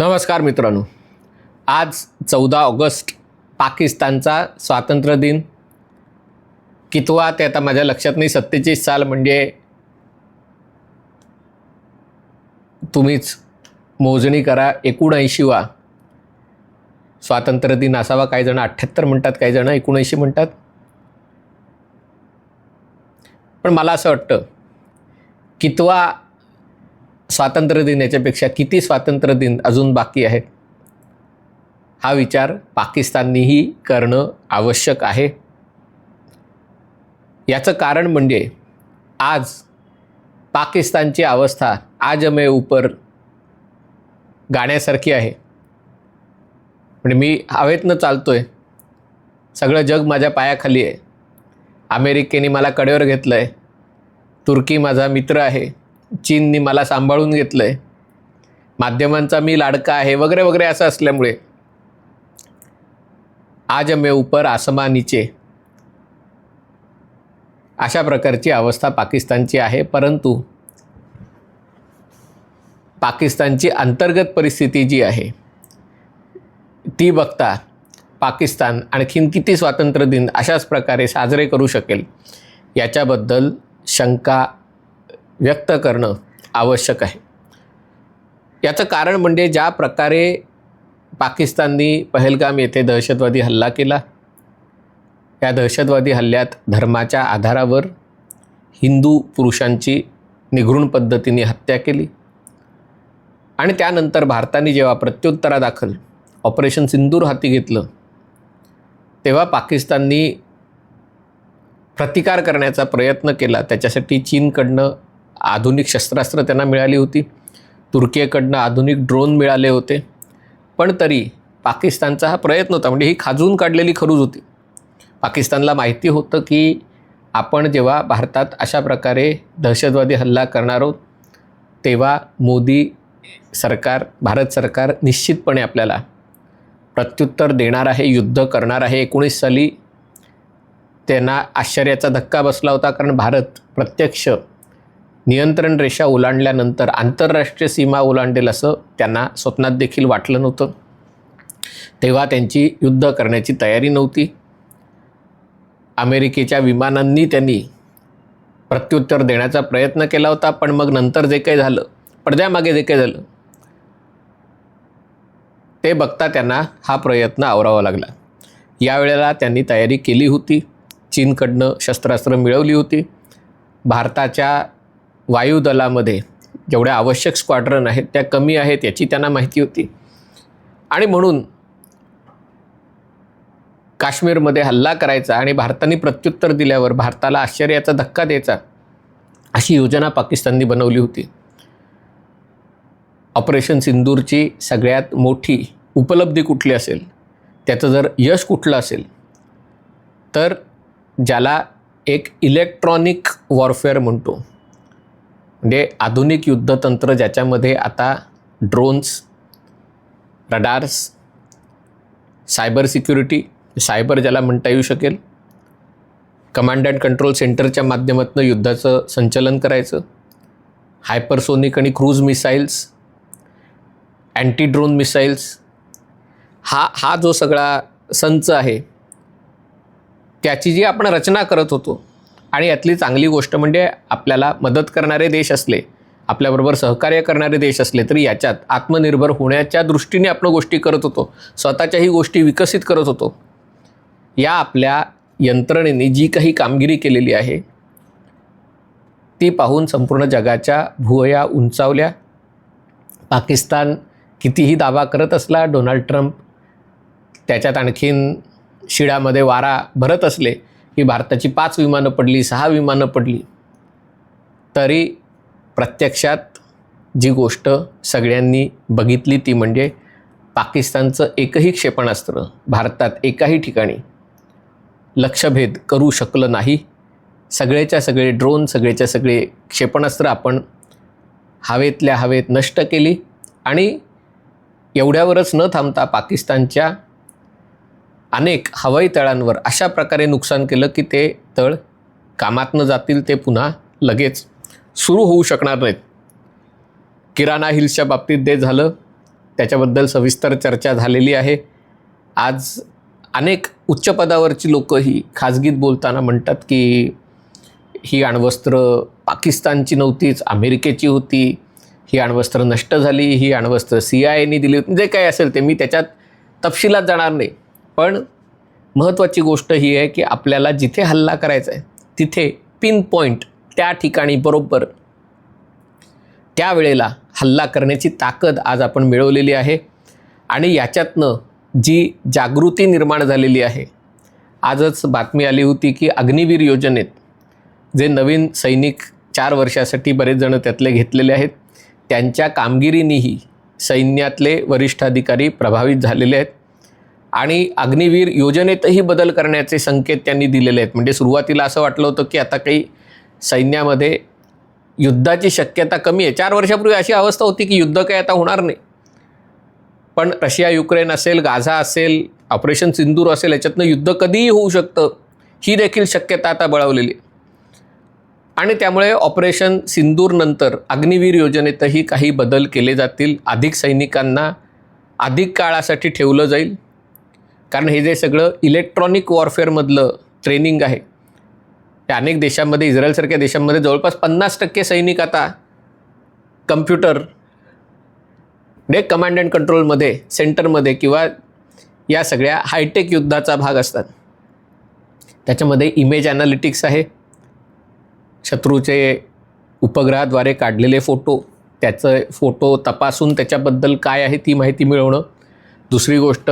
नमस्कार मित्रांनो. आज चौदा ऑगस्ट पाकिस्तानचा स्वातंत्र्य दिन. कितवा ते आता माझ्या लक्षात नाही सत्तेचाळीस साल म्हणजे तुम्हीच मोजणी करा एकोणऐंशीवा स्वातंत्र्य दिन असावा. काही जण अठ्ठ्याहत्तर म्हणतात काही जण एकोणऐंशी म्हणतात. पण मला असं वाटतं कितवा स्वातंत्र्य दिन याच्यापेक्षा किती स्वातंत्र्य दिन अजून बाकी आहेत? हा विचार पाकिस्ताननीही करणं आवश्यक आहे. याचं कारण म्हणजे आज पाकिस्तानची अवस्था आजमे उपर ऊपर गाण्यासारखी आहे. म्हणजे मी हवेतनं चालतो आहे सगळं जग माझ्या पायाखाली आहे. अमेरिकेने मला कडेवर घेतलं आहे तुर्की माझा मित्र आहे. चीननी मला सांभाळून घेतलं आहे माध्यमांचा मी लाडका आहे वगैरे वगैरे असं असल्यामुळे. आज मे ऊपर आसमा नीचे अशा प्रकारची अवस्था पाकिस्तानची आहे परंतु पाकिस्तानची अंतर्गत परिस्थिती जी आहे ती बघता पाकिस्तान आणखीन किती स्वातंत्र्य दिन अशाच प्रकारे साजरे करू शकेल याच्याबद्दल शंका व्यक्त करणं आवश्यक आहे. याचं कारण म्हणजे ज्या प्रकारे पाकिस्ताननी पहलगाम येथे दहशतवादी हल्ला केला या दहशतवादी हल्ल्यात धर्माच्या आधारावर हिंदू पुरुषांची निघृण पद्धतीने हत्या केली आणि त्यानंतर भारताने जेव्हा प्रत्युत्तरादाखल ऑपरेशन सिंदूर हाती घेतलं तेव्हा पाकिस्ताननी प्रतिकार करण्याचा प्रयत्न केला. त्याच्यासाठी चीनकडनं आधुनिक शस्त्रास्त्र त्यांना मिळाली होती. तुर्कीकडनं आधुनिक ड्रोन मिळाले होते. पण तरी पाकिस्तानचा हा प्रयत्न होता म्हणजे ही खाजून काढलेली खरूज होती. पाकिस्तानला माहिती होतं की आपण जेव्हा भारतात अशा प्रकारे दहशतवादी हल्ला करणार आहोत तेव्हा मोदी सरकार भारत सरकार निश्चितपणे आपल्याला प्रत्युत्तर देणार आहे युद्ध करणार आहे. एकोणीस साली त्यांना आश्चर्याचा धक्का बसला होता कारण भारत प्रत्यक्ष नियंत्रण रेषा ओलांडल्यानंतर आंतरराष्ट्रीय सीमा ओलांडेल असं त्यांना स्वप्नात देखील वाटलं नव्हतं. तेव्हा त्यांची युद्ध करण्याची तयारी नव्हती. अमेरिकेच्या विमानांनी त्यांनी प्रत्युत्तर देण्याचा प्रयत्न केला होता पण मग नंतर जे काही झालं पडद्यामागे जे काही झालं ते बघता त्यांना हा प्रयत्न आवरावा लागला. यावेळेला त्यांनी तयारी केली होती. चीनकडनं शस्त्रास्त्र मिळवली होती. भारताच्या वायुदलामध्ये जेवढ्या आवश्यक स्क्वाड्रन आहेत त्या कमी आहेत याची त्यांना माहिती होती. आणि म्हणून काश्मीरमध्ये हल्ला करायचा आणि भारताने प्रत्युत्तर दिल्यावर भारताला आश्चर्याचा धक्का द्यायचा अशी योजना पाकिस्ताननी बनवली होती. ऑपरेशन सिंदूरची सगळ्यात मोठी उपलब्धी कुठली असेल? त्याचं जर यश कुठलं असेल? तर ज्याला एक इलेक्ट्रॉनिक वॉरफेअर म्हणतो. म्हणजे आधुनिक युद्धतंत्र ज्याच्यामध्ये आता drones radars cyber security cyber ज्याला म्हणता येऊ शकेल कमांड अँड कंट्रोल सेंटरच्या माध्यमातून युद्धाचं संचलन करायचं हायपरसोनिक आणि cruise missiles anti drone missiles हा हा जो सगळा संच आहे त्याची जी आपण रचना करत होतो आणि यातली चांगली गोष्ट म्हणजे आपल्याला मदत करणारे देश असले आपल्याबरोबर सहकार्य करणारे देश असले तरी याच्यात आत्मनिर्भर होण्याच्या दृष्टीने आपण गोष्टी करत होतो. स्वतःच्याही गोष्टी विकसित करत होतो. या आपल्या यंत्रणेने जी काही कामगिरी केलेली आहे ती पाहून संपूर्ण जगाच्या भुवया उंचावल्या. पाकिस्तान कितीही दावा करत असला डोनाल्ड ट्रम्प त्याच्यात आणखीन शिडामध्ये वारा भरत असले की भारताची पाच विमानं पडली सहा विमानं पडली तरी प्रत्यक्षात जी गोष्ट सगळ्यांनी बघितली ती म्हणजे पाकिस्तानचं एकही क्षेपणास्त्र भारतात एकाही ठिकाणी लक्षभेद करू शकलं नाही. सगळेच्या सगळे ड्रोन सगळेच्या सगळे क्षेपणास्त्र आपण हवेतल्या हवेत नष्ट केली आणि एवढ्यावरच न थांबता पाकिस्तानच्या अनेक हवाई तळांवर अशा प्रकारे नुकसान केलं की ते तळ कामातनं जातील ते पुन्हा लगेच सुरू होऊ शकणार नाहीत. किराणा हिल्सच्या बाबतीत ते झालं त्याच्याबद्दल सविस्तर चर्चा झालेली आहे. आज अनेक उच्च पदावरची ही खाजगीत बोलताना म्हणतात की ही अण्वस्त्र पाकिस्तानची नव्हतीच अमेरिकेची होती. ही अण्वस्त्र नष्ट झाली. ही अण्वस्त्र सी आय दिली होती. म्हणजे जे काही असेल ते मी त्याच्यात तपशिलात जाणार नाही. पण महत्त्वाची गोष्ट ही आहे की आपल्याला जिथे हल्ला करायचा आहे तिथे पिन पॉईंट त्या ठिकाणी बरोबर त्यावेळेला हल्ला करण्याची ताकद आज आपण मिळवलेली आहे. आणि याच्यातनं जी जागृती निर्माण झालेली आहे आजच बातमी आली होती की अग्निवीर योजनेत जे नवीन सैनिक चार वर्षासाठी बरेच जण त्यातले घेतलेले आहेत त्यांच्या कामगिरीनेही सैन्यातले वरिष्ठ अधिकारी प्रभावित झालेले आहेत. आणि अग्निवीर योजनेतही बदल करण्याचे संकेत त्यांनी दिलेले आहेत. म्हणजे सुरुवातीला असं वाटलं होतं की आता काही सैन्यामध्ये युद्धाची शक्यता कमी आहे. चार वर्षापूर्वी अशी अवस्था होती की युद्ध काही आता होणार नाही. पण रशिया युक्रेन असेल गाझा असेल ऑपरेशन सिंदूर असेल याच्यातनं युद्ध कधीही होऊ शकतं ही देखील शक्यता आता बळावलेली आणि त्यामुळे ऑपरेशन सिंदूरनंतर अग्निवीर योजनेतही काही बदल केले जातील. अधिक सैनिकांना अधिक काळासाठी ठेवलं जाईल. कारण हे जे सगळं इलेक्ट्रॉनिक वॉरफेअरमधलं ट्रेनिंग आहे ते अनेक देशांमध्ये इस्रायलसारख्या देशांमध्ये जवळपास पन्नास टक्के सैनिक आता कम्प्युटर डे कमांड अँड कंट्रोलमध्ये सेंटरमध्ये किंवा या सगळ्या हायटेक युद्धाचा भाग असतात. त्याच्यामध्ये इमेज ॲनालिटिक्स आहे. शत्रूचे उपग्रहाद्वारे काढलेले फोटो त्याचं फोटो तपासून त्याच्याबद्दल काय आहे ती माहिती मिळवणं. दुसरी गोष्ट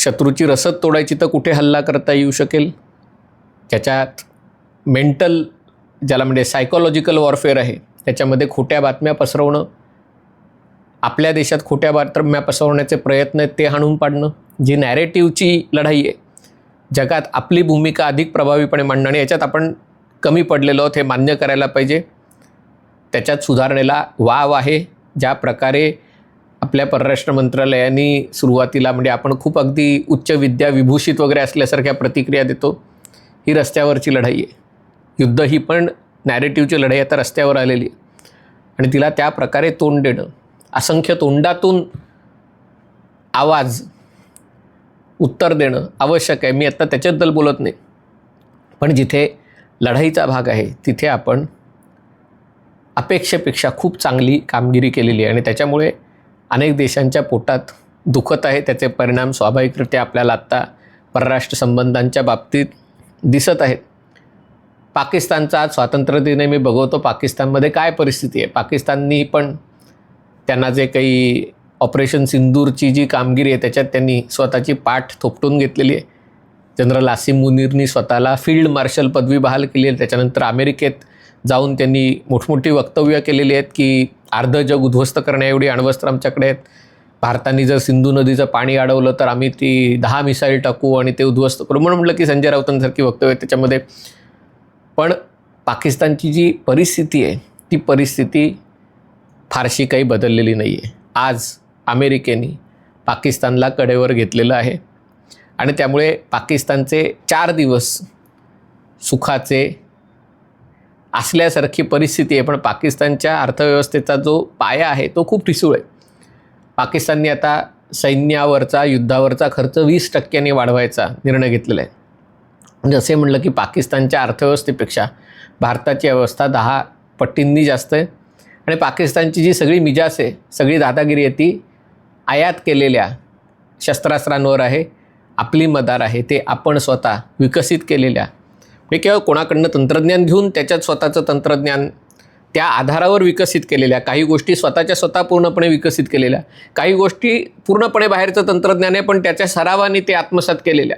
शत्रूची रसद तोडायची तर कुठे हल्ला करता येऊ शकेल? त्याच्यात मेंटल ज्याला म्हणजे सायकोलॉजिकल वॉरफेअर आहे त्याच्यामध्ये खोट्या बातम्या पसरवणं आपल्या देशात खोट्या बातम्या पसरवण्याचे प्रयत्न आहेत ते हाणून पाडणं जी नॅरेटिव्हची लढाई आहे जगात आपली भूमिका अधिक प्रभावीपणे मांडणं आणि याच्यात आपण कमी पडलेलो आहोत हे मान्य करायला पाहिजे. त्याच्यात सुधारणेला वाव आहे ज्या प्रकारे आपल्या परराष्ट्र मंत्रालयाने सुरुवातीला म्हणजे आपण खूप अगदी उच्च विद्या विभूषित वगैरे असल्यासारख्या प्रतिक्रिया देतो ही रस्त्यावरची लढाई आहे. युद्ध ही पण नॅरेटिव्हची लढाई आता रस्त्यावर आलेली आहे. आणि तिला त्या प्रकारे तोंड देणं असंख्य तोंडातून आवाज उत्तर देणं आवश्यक आहे. मी आत्ता त्याच्याबद्दल बोलत नाही. पण जिथे लढाईचा भाग आहे तिथे आपण अपेक्षेपेक्षा खूप चांगली कामगिरी केलेली आहे. आणि त्याच्यामुळे अनेक देशांच्या पोटात दुखत आहे. त्याचे परिणाम स्वाभाविकरित्या आपल्याला आत्ता परराष्ट्र संबंधांच्या बाबतीत दिसत आहेत. पाकिस्तानचा आज स्वातंत्र्यदिने मी बघवतो. पाकिस्तानमध्ये काय परिस्थिती आहे? पाकिस्ताननी पण त्यांना जे काही ऑपरेशन सिंदूरची जी कामगिरी आहे त्याच्यात त्यांनी स्वतःची पाठ थोपटून घेतलेली आहे. जनरल आसिम मुनीरनी स्वतःला फील्ड मार्शल पदवी बहाल केली आहे. त्याच्यानंतर अमेरिकेत जाऊन त्यांनी मोठमोठी वक्तव्य केलेली आहेत की अर्ध जग उद्ध्वस्त करण्याएवढी अण्वस्त्र आमच्याकडे आहेत. भारताने जर सिंधू नदीचं पाणी अडवलं तर आम्ही ती दहा मिसाईल टाकू आणि ते उद्ध्वस्त करू म्हणून म्हटलं की संजय राऊतांसारखी वक्तव्य त्याच्यामध्ये. पण पाकिस्तानची जी परिस्थिती आहे ती परिस्थिती फारशी काही बदललेली नाही आहे आज अमेरिकेने पाकिस्तानला कडेवर घेतलेलं आहे. आणि त्यामुळे पाकिस्तानचे चार दिवस सुखाचे असल्यासारखी परिस्थिती आहे. पण पाकिस्तानच्या अर्थव्यवस्थेचा जो पाया आहे तो खूप ठिसूळ आहे. पाकिस्तानने आता सैन्यावरचा युद्धावरचा खर्च वीस टक्क्यांनी वाढवायचा निर्णय घेतलेला आहे. म्हणजे जसे म्हटलं की पाकिस्तानच्या अर्थव्यवस्थेपेक्षा भारताची अवस्था दहा पट्टींनी जास्त आहे. आणि पाकिस्तानची जी सगळी मिजास आहे सगळी दादागिरी आहे ती आयात केलेल्या शस्त्रास्त्रांवर आहे. आपली मदार आहे ते आपण स्वतः विकसित केलेल्या हे केवळ कोणाकडनं तंत्रज्ञान घेऊन त्याच्यात स्वतःचं तंत्रज्ञान त्या आधारावर विकसित केलेल्या काही गोष्टी स्वतःच्या स्वतः पूर्णपणे विकसित केलेल्या काही गोष्टी पूर्णपणे बाहेरचं तंत्रज्ञान आहे पण त्याच्या सरावाने ते आत्मसात केलेल्या.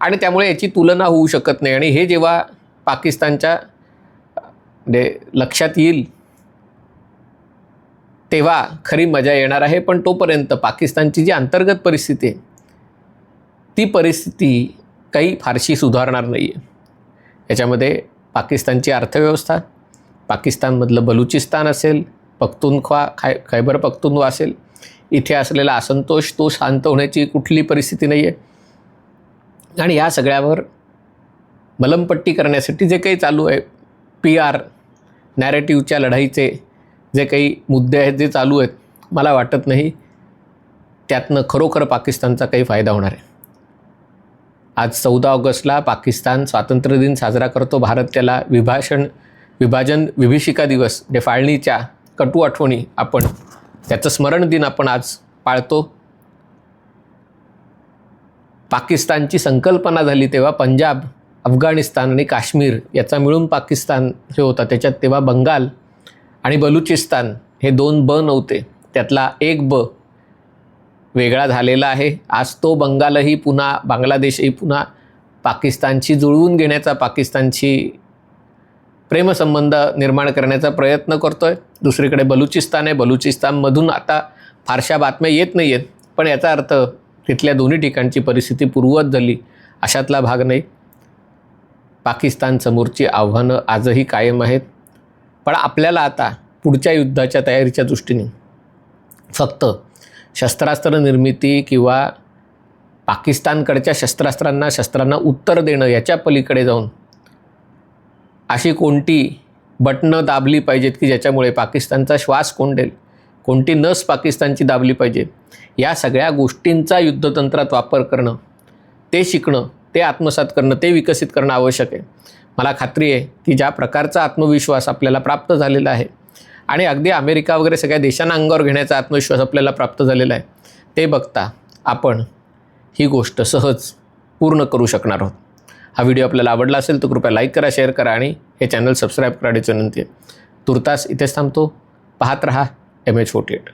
आणि त्यामुळे याची तुलना होऊ शकत नाही. आणि हे जेव्हा पाकिस्तानच्या म्हणजे लक्षात येईल तेव्हा खरी मजा येणार आहे पण तोपर्यंत पाकिस्तानची जी अंतर्गत परिस्थिती आहे ती परिस्थिती काही फारशी सुधारणार नाही आहे याच्यामध्ये पाकिस्तानची अर्थव्यवस्था पाकिस्तानमधलं बलुचिस्तान असेल पख्तूनख्वा खाय खैबर पख्तूनवा असेल इथे असलेला असंतोष तो शांत होण्याची कुठली परिस्थिती नाही आहे आणि या सगळ्यावर मलमपट्टी करण्यासाठी जे काही चालू आहे पी आर नॅरेटिव्हच्या लढाईचे जे काही मुद्दे आहेत जे चालू आहेत मला वाटत नाही त्यातनं खरोखर पाकिस्तानचा काही फायदा होणार आहे. आज चौदा ऑगस्टला पाकिस्तान स्वातंत्र्य दिन साजरा करतो. भारत त्याला विभाषण विभाजन विभीषिका दिवस म्हणजे फाळणीच्या कटू आठवणी आपण त्याचं स्मरण दिन आपण आज पाळतो. पाकिस्तानची संकल्पना झाली तेव्हा पंजाब अफगाणिस्तान आणि काश्मीर याचा मिळून पाकिस्तान हे होता त्याच्यात तेव्हा बंगाल आणि बलुचिस्तान हे दोन ब नव्हते. त्यातला एक ब वेगळा झालेला आहे. आज तो बंगालही पुन्हा बांगलादेशही पुन्हा पाकिस्तानशी जुळवून घेण्याचा पाकिस्तानशी प्रेमसंबंध निर्माण करण्याचा प्रयत्न करतो आहे दुसरीकडे बलुचिस्तान आहे. बलुचिस्तानमधून आता फारशा बातम्या येत नाही आहेत पण याचा अर्थ तिथल्या दोन्ही ठिकाणची परिस्थिती पूर्ववत झाली. अशातला भाग नाही. पाकिस्तान समोरची आव्हानं आजही कायम आहेत. पण आपल्याला आता पुढच्या युद्धाच्या तयारीच्या दृष्टीने फक्त शस्त्रास्त्र निर्मिती किंवा पाकिस्तानकडच्या शस्त्रास्त्रांना शस्त्रांना उत्तर देणं याच्या पलीकडे जाऊन अशी कोणती बटणं दाबली पाहिजेत की ज्याच्यामुळे पाकिस्तानचा श्वास कोंडेल? कोणती नस पाकिस्तानची दाबली पाहिजे या सगळ्या गोष्टींचा युद्धतंत्रात वापर करणं ते शिकणं ते आत्मसात करणं ते विकसित करणं आवश्यक आहे. मला खात्री आहे की ज्या प्रकारचा आत्मविश्वास आपल्याला प्राप्त झालेला आहे आणि अगदी अमेरिका वगैरे सगळ्या देशांना अंगावर घेण्याचा आत्मविश्वास आपल्याला प्राप्त झालेला आहे. ते बघता आपण ही गोष्ट सहज पूर्ण करू शकणार आहोत. हा व्हिडिओ आपल्याला आवडला असेल तर कृपया लाईक करा शेअर करा आणि हे चॅनल सबस्क्राईब करायची विनंती आहे. तुर्तास इथेच थांबतो. पाहत रहा एम एच फोर्टी एट